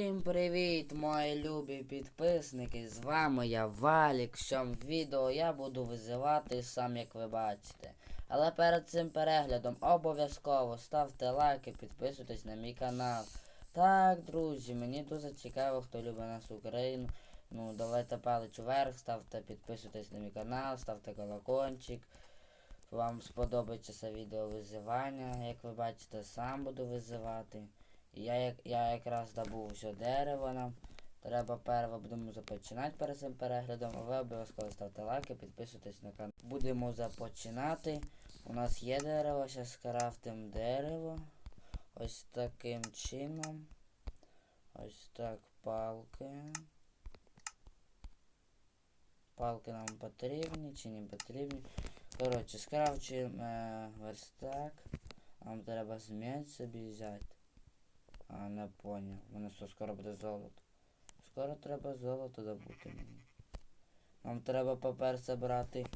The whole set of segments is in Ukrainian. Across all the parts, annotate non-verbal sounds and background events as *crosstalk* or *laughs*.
Всім привіт, мої любі підписники! З вами я Валік. В цьому відео я буду визивати сам, як ви бачите. Але перед цим переглядом обов'язково ставте лайки, підписуйтесь на мій канал. Так, друзі, мені дуже цікаво, хто любить нашу Україну. Ну, давайте палець вверх, ставте, підписуйтесь на мій канал, ставте колокольчик. Вам сподобається це відео визивання, як ви бачите, сам буду визивати. Я, я якраз добув все дерево нам. Треба перво будемо започинати перед цим переглядом. Ви обов'язково ставте лайки, підписуйтесь на канал. Будемо започинати. У нас є дерево, зараз скрафтимо дерево. Ось таким чином. Ось так палки. Палки нам потрібні чи не потрібні. Коротше, скрафчуємо е, верстак. Нам треба змінити собі взяти. А, не поняв. Мене що скоро буде золото. Скоро треба золото добути мені. Нам треба по-перше брати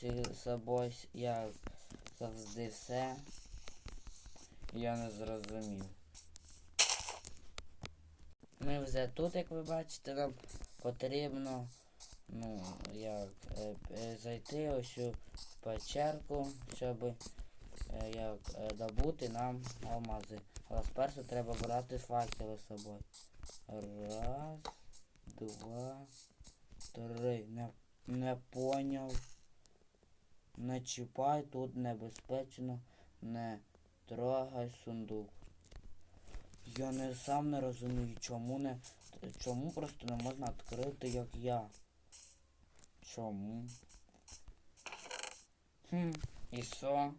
з собою, як завжди все. Я не зрозумів. Ми вже тут, як ви бачите, нам потрібно, ну, як, е, е, зайти ось у печерку, щоб е, як, е, добути нам алмази. Але спершу треба брати факели з собою. Раз, два, три. Не, не поняв. Не чіпай, тут небезпечно. Не трогай сундук. Я не сам не розумію, чому не. Чому просто не можна відкрити, як я. Чому? Хм, і що?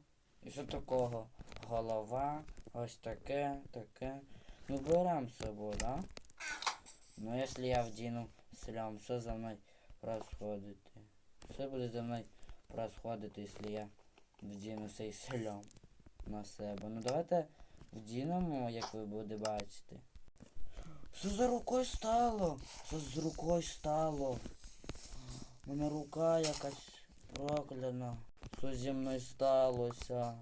І що такого? Голова, ось таке, таке. Ну берем з собою, да? Ну если я вдіну слям, що за мною происходит? Що буде за мною происходити, якщо я вдіну цей слям на себе? Ну давайте вдінемо, як ви будете бачити. Що за рукою стало? Що з рукою стало? У мене рука якась прокляна. Що зі мною сталося?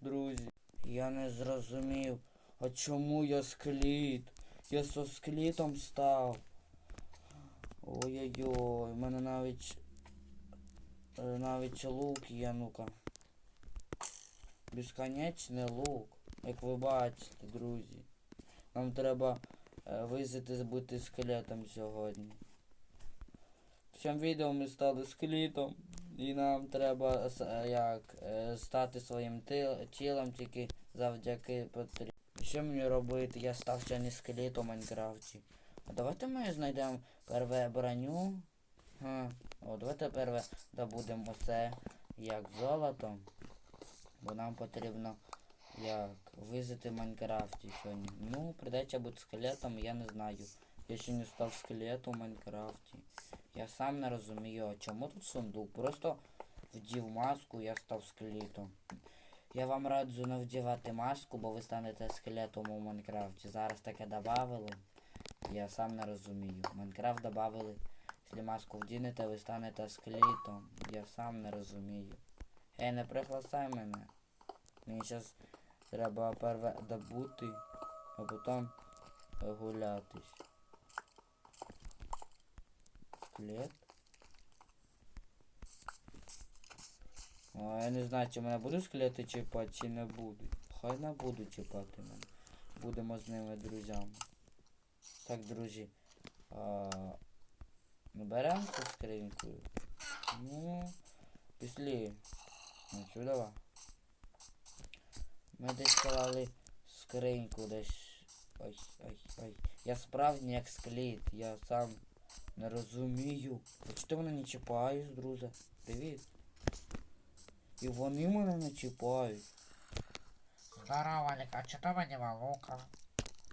Друзі, я не зрозумів. А чому я скліт? Я со склітом став. Ой-ой-ой, у мене навіть е, навіть лук є, ну-ка. Безконечний лук. Як ви бачите, друзі. Нам треба е, визити бути скелетом сьогодні. В цьому відео ми стали скелетом. І нам треба е, як е, стати своїм тілом тільки завдяки потрібно. Що мені робити? Я став сьогодні скелетом у Майнкрафті. А давайте ми знайдемо перве броню. Ха. О, давайте перве добудемо оце як золото. Бо нам потрібно як визити в Майнкрафті сьогодні. Ну, придеться бути скелетом, я не знаю. Я ще не став скелетом у Майнкрафті. Я сам не розумію, чому тут сундук? Просто вдів маску, я став скелетом. Я вам раджу не вдівати маску, бо ви станете скелетом у Майнкрафті. Зараз таке добавили. Я сам не розумію. Майнкрафт добавили. Якщо маску вдінете, ви станете скелетом. Я сам не розумію. Ей, не приглашай мене. Мені зараз треба перше добути, а потім гулятись. Скелет. О, я не знаю, чи мене будуть скелети чіпати, чи не будуть. Хай не будуть чіпати мене. Будемо з ними друзями. Так, друзі. А, ми беремо цю скриньку. Ну, пішли. Ну, сюди. Ми десь клали скриньку десь. Ой, ой, ой. Я справжній як скліт. Я сам не розумію. А чи ти мене не чіпаєш, друже? Привіт. І вони мене не чіпають. Здорово, Алік, а чи то мені лука?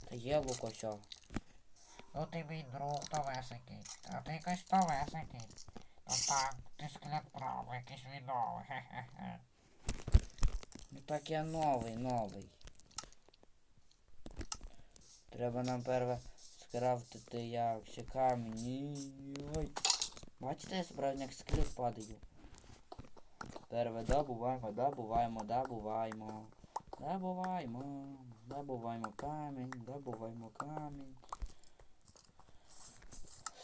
Та є лукося. Ну ти мій друг товесикий, а ти якийсь товесикий. Ну так, ти скелет правий, якийсь відомий, хе-хе-хе. *laughs* Ну так я новий, новий. Треба нам перше скрафтити як ще камінь. Ой. Бачите, я справді як скліп падаю. Перше добуваємо, добуваємо, добуваємо. Добуваємо, добуваємо камінь, добуваємо камінь.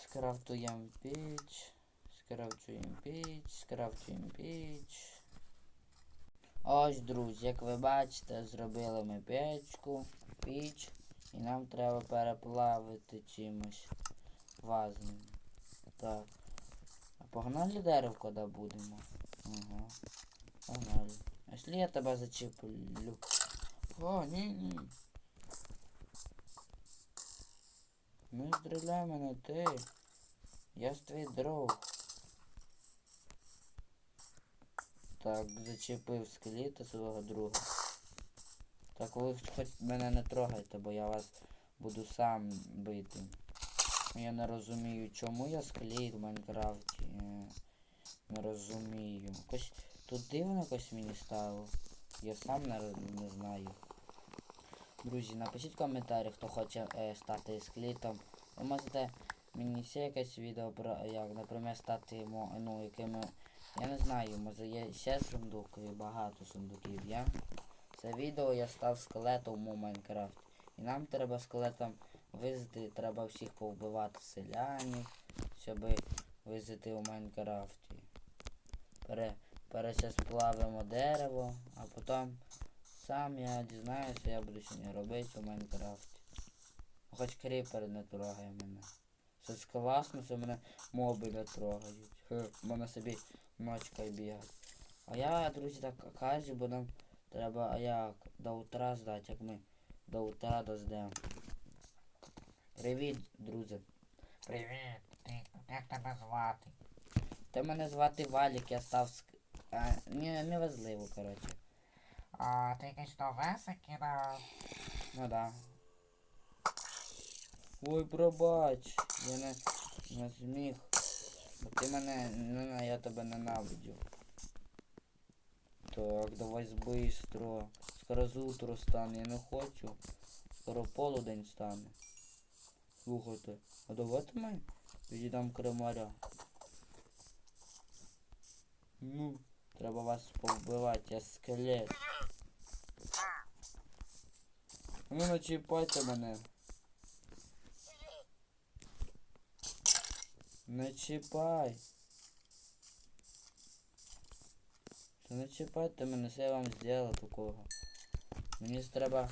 Скрафтуємо піч. Скрафтуємо піч, скрафтуємо піч. Ось, друзі, як ви бачите, зробили ми печку, піч, і нам треба переплавити чимось вазним. Так. А погнали деревко добудемо. Ага. Погнали. Якщо я тебе зачеплю? О, ні, ні. Не стріляй мене ти. Я ж твій друг. Так, зачепив скелета свого друга. Так ви хоч мене не трогайте, бо я вас буду сам бити. Я не розумію, чому я скелет в Майнкрафті. Не розумію. Якось тут дивно якось мені стало. Я сам не, не знаю. Друзі, напишіть в коментарі, хто хоче е, стати скелетом. Ви можете мені ще якесь відео про як, наприклад, стати ну, якими. Я не знаю, може є ще сундук і багато сундуків є. Це відео я став скелетом у Майнкрафт. І нам треба скелетом визити, треба всіх повбивати селянів, щоб визити у Майнкрафті. Пере, пере сплавимо дерево, а потім сам я дізнаюся, я буду сьогодні робити у Майнкрафті. Хоч кріпер не трогає мене. Це класно, що мене моби не трогають. Хе, мене собі ночкою бігають. А я, друзі, так кажу, бо нам треба як до утра здати, як ми до утра дождемо. Привіт, друзі. Привіт, ти, як тебе звати? Та мене звати Валік, я став ск... А, не, неважливо, коротше. А ти якийсь новесик кидав? Ну да. Ой, пробач, я не, не зміг. Бо ти мене, не, не, я тебе ненавиджу. Так, давай быстро. Скоро утро стане, я не хочу. Скоро полудень стане. Слухайте, а давайте ми відійдемо кремаря. Ну, треба вас повбивати, я скелет. Ну не чіпайте мене. Не чіпай. Та не чіпайте мене, що я вам зробив такого. Мені треба.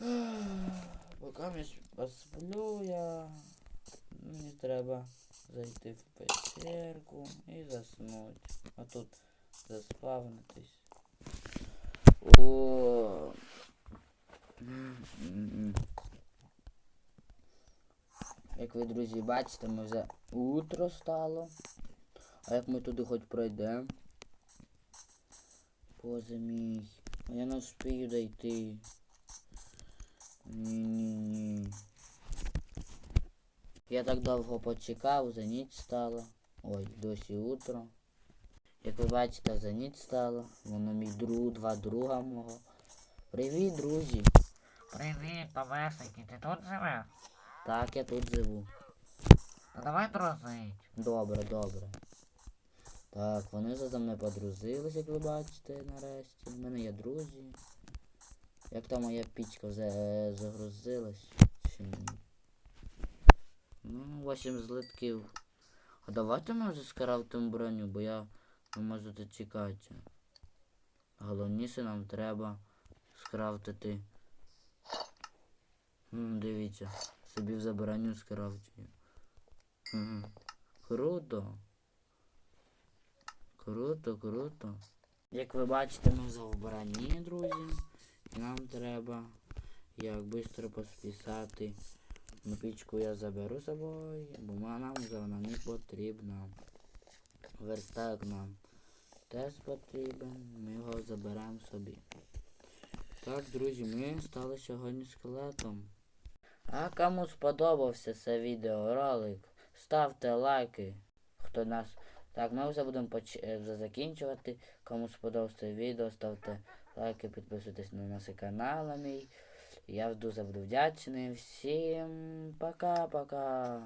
*sighs* Поки я посплю я. Мені треба зайти в печерку і заснути. А тут заспавнитись. О. Як ви, друзі, бачите, ми вже утро стало. А як ми туди хоч пройдемо? Боже мій. А я не встигаю дойти. Ні-ні-ні. Я так довго почекав, за ніч стало. Ой, досі утро. Як ви бачите, за ніч стало. Воно мій друг, два друга мого. Привіт, друзі. Привіт, новесики, ти тут живеш? Так, я тут живу. Ну давай дружить. Добре, добре. Так, вони вже за мною подрузились, як ви бачите, нарешті. У мене є друзі. Як там моя пічка вже е, загрузилась чи ні? Ну, 8 злитків. А давайте ми вже скрафтимо броню, бо я не можу дочекатися. Головніше нам треба скрафтити. М, дивіться, собі вже броню скрафтую. Круто. Круто, круто. Як ви бачите, ми вже в броні, друзі. І нам треба як швидко поспісати. Ну, пічку я заберу з собою, бо нам вже вона не потрібна. Верстак нам теж потрібен, ми його заберемо собі. Так, друзі, ми стали сьогодні скелетом. А кому сподобався це відеоролик, ставте лайки. Хто нас. Так, ми вже будемо поч... е, вже закінчувати. Кому сподобався відео, ставте лайки, підписуйтесь на наш канал мій. Я дуже буду вдячний. Всім пока-пока.